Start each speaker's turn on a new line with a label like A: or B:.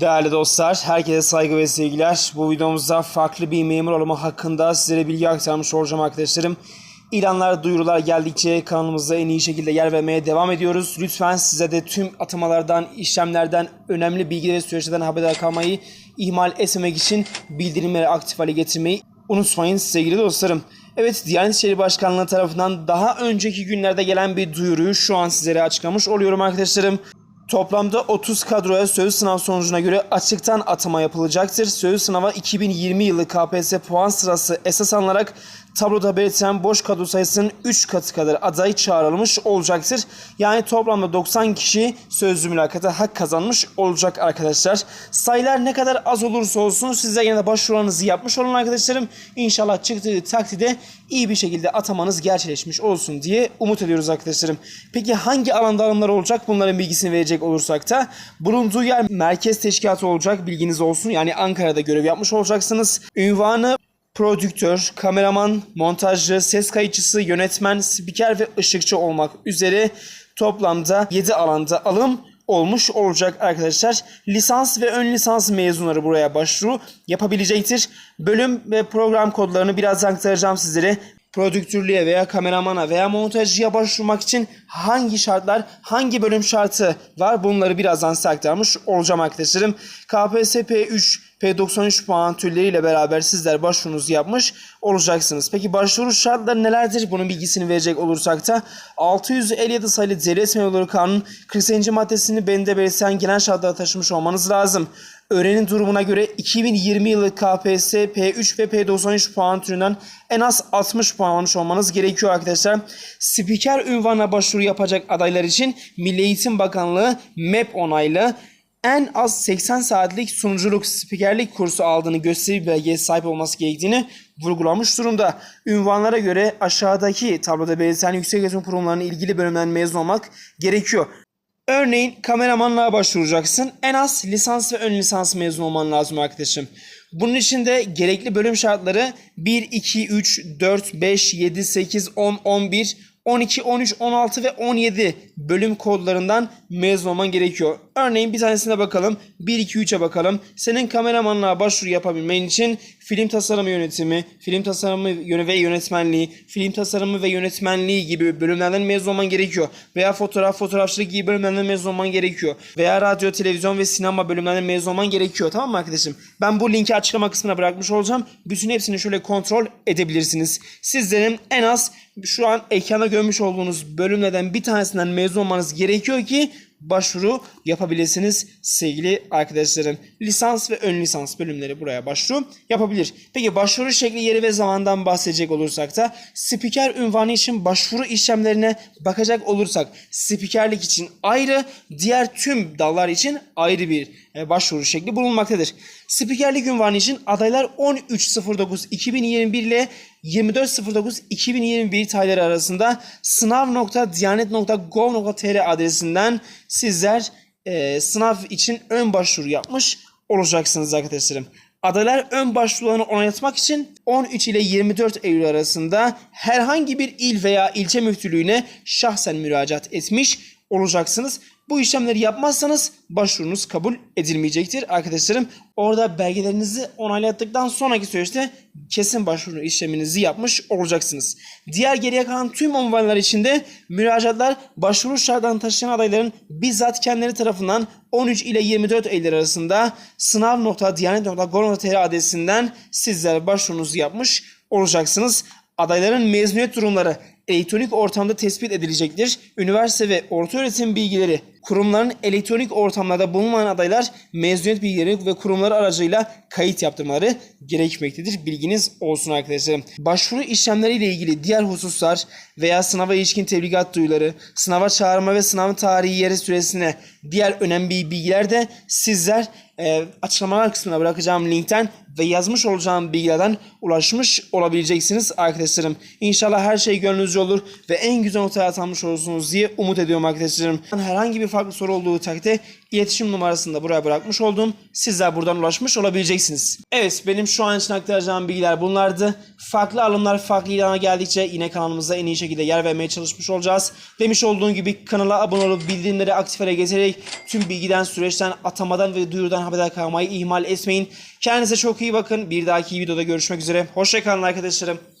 A: Değerli dostlar, herkese saygı ve sevgiler. Bu videomuzda farklı bir memur olma hakkında sizlere bilgi aktarmış olacağım arkadaşlarım. İlanlar, duyurular geldikçe kanalımızda en iyi şekilde yer vermeye devam ediyoruz. Lütfen size de tüm atamalardan, işlemlerden, önemli bilgi ve süreçlerden haberdar kalmayı ihmal etmemek için bildirimleri aktif hale getirmeyi unutmayın sevgili dostlarım. Evet Diyanet İşleri Başkanlığı tarafından daha önceki günlerde gelen bir duyuruyu şu an sizlere açıklamış oluyorum arkadaşlarım. Toplamda 30 kadroya söz sınav sonucuna göre açıktan atama yapılacaktır. Söz sınava 2020 yılı KPSS puan sırası esas alınarak tabloda belirtilen boş kadro sayısının 3 katı kadar aday çağrılmış olacaktır. Yani toplamda 90 kişi sözlü mülakata hak kazanmış olacak arkadaşlar. Sayılar ne kadar az olursa olsun siz de yine de başvurularınızı yapmış olun arkadaşlarım. İnşallah çıktığı takdirde iyi bir şekilde atamanız gerçekleşmiş olsun diye umut ediyoruz arkadaşlarım. Peki hangi alanda alımlar olacak bunların bilgisini verecek olursak da bulunduğu yer merkez teşkilatı olacak bilginiz olsun. Yani Ankara'da görev yapmış olacaksınız. Ünvanı prodüktör, kameraman, montajcı, ses kayıtçısı, yönetmen, spiker ve ışıkçı olmak üzere toplamda 7 alanda alım olmuş olacak arkadaşlar. Lisans ve ön lisans mezunları buraya başvuru yapabilecektir. Bölüm ve program kodlarını biraz aktaracağım sizlere. Prodüktörlüğe veya kameramana veya montajcıya başvurmak için hangi şartlar, hangi bölüm şartı var bunları birazdan size aktarmış olacağım arkadaşlarım. KPSS P3, P93 puan türleriyle beraber sizler başvurunuzu yapmış olacaksınız. Peki başvuru şartları nelerdir? Bunun bilgisini verecek olursak da 657 sayılı Devlet Memurları Kanunu 48. maddesini bende belirten genel şartlara taşımış olmanız lazım. Öğrenin durumuna göre 2020 yılı KPSS P3 ve P93 puan türünden en az 60 puan almış olmanız gerekiyor arkadaşlar. Spiker ünvanına başvuru yapacak adaylar için Milli Eğitim Bakanlığı MEP onaylı en az 80 saatlik sunuculuk spikerlik kursu aldığını gösteri belgeye sahip olması gerektiğini vurgulamış durumda. Ünvanlara göre aşağıdaki tabloda belirtilen yüksek öğretim kurumlarının ilgili bölümden mezun olmak gerekiyor. Örneğin kameramanlığa başvuracaksın. En az lisans ve ön lisans mezun olman lazım arkadaşım. Bunun için de gerekli bölüm şartları 1, 2, 3, 4, 5, 7, 8, 10, 11, 12, 13, 16 ve 17 bölüm kodlarından mezun olman gerekiyor. Örneğin bir tanesine bakalım. 1, 2, 3'e bakalım. Senin kameramanlığa başvuru yapabilmen için film tasarımı yönetimi, film tasarımı ve yönetmenliği, film tasarımı ve yönetmenliği gibi bölümlerden mezun olman gerekiyor. Veya fotoğraf, fotoğrafçılık gibi bölümlerden mezun olman gerekiyor. Veya radyo, televizyon ve sinema bölümlerinden mezun olman gerekiyor. Tamam mı arkadaşım? Ben bu linki açıklama kısmına bırakmış olacağım. Bütün hepsini şöyle kontrol edebilirsiniz. Sizlerin en az şu an ekrana görmüş olduğunuz bölümlerden bir tanesinden mezun olmanız gerekiyor ki başvuru yapabilirsiniz sevgili arkadaşlarım. Lisans ve ön lisans bölümleri buraya başvuru yapabilir. Peki başvuru şekli, yeri ve zamandan bahsedecek olursak da spiker ünvanı için başvuru işlemlerine bakacak olursak spikerlik için ayrı, diğer tüm dallar için ayrı bir e, başvuru şekli bulunmaktadır. Spikerlik ünvanı için adaylar 13.09.2021 ile 24.09.2021 tarihleri arasında sınav.diyanet.gov.tr adresinden sizler e, sınav için ön başvuru yapmış olacaksınız arkadaşlarım. Adaylar ön başvurularını onaylatmak için 13 ile 24 Eylül arasında herhangi bir il veya ilçe müftülüğüne şahsen müracaat etmiş olacaksınız. Bu işlemleri yapmazsanız başvurunuz kabul edilmeyecektir arkadaşlarım. Orada belgelerinizi onaylattıktan sonraki süreçte kesin başvuru işleminizi yapmış olacaksınız. Diğer geriye kalan tüm unvanlar için de müracaatlar başvuru şartlarını taşıyan adayların bizzat kendileri tarafından 13 ile 24 Eylül arasında sınav.diyanet.gov.tr adresinden sizler başvurunuzu yapmış olacaksınız. Adayların mezuniyet durumları elektronik ortamda tespit edilecektir. Üniversite ve ortaöğretim bilgileri kurumların elektronik ortamlarda bulunan adaylar mezuniyet bilgileri ve kurumları aracıyla kayıt yaptırmaları gerekmektedir. Bilginiz olsun arkadaşlarım. Başvuru işlemleriyle ilgili diğer hususlar veya sınava ilişkin tebligat duyuları, sınava çağırma ve sınavın tarihi yeri süresine diğer önemli bilgiler de sizler e, açıklamalar kısmına bırakacağım linkten ve yazmış olacağım bilgilerden ulaşmış olabileceksiniz arkadaşlarım. İnşallah her şey gönlünüzce olur ve en güzel notaya atanmış olursunuz diye umut ediyorum arkadaşlarım. Herhangi bir farklı soru olduğu takdirde iletişim numarasını da buraya bırakmış oldum. Sizler buradan ulaşmış olabileceksiniz. Evet benim şu an için aktaracağım bilgiler bunlardı. Farklı alımlar farklı ilana geldikçe yine kanalımıza en iyi şekilde yer vermeye çalışmış olacağız. Demiş olduğum gibi kanala abone olup bildirimleri aktif hale getirerek tüm bilgiden, süreçten, atamadan ve duyurudan haberdar kalmayı ihmal etmeyin. Kendinize çok iyi bakın. Bir dahaki videoda görüşmek üzere. Hoşçakalın arkadaşlarım.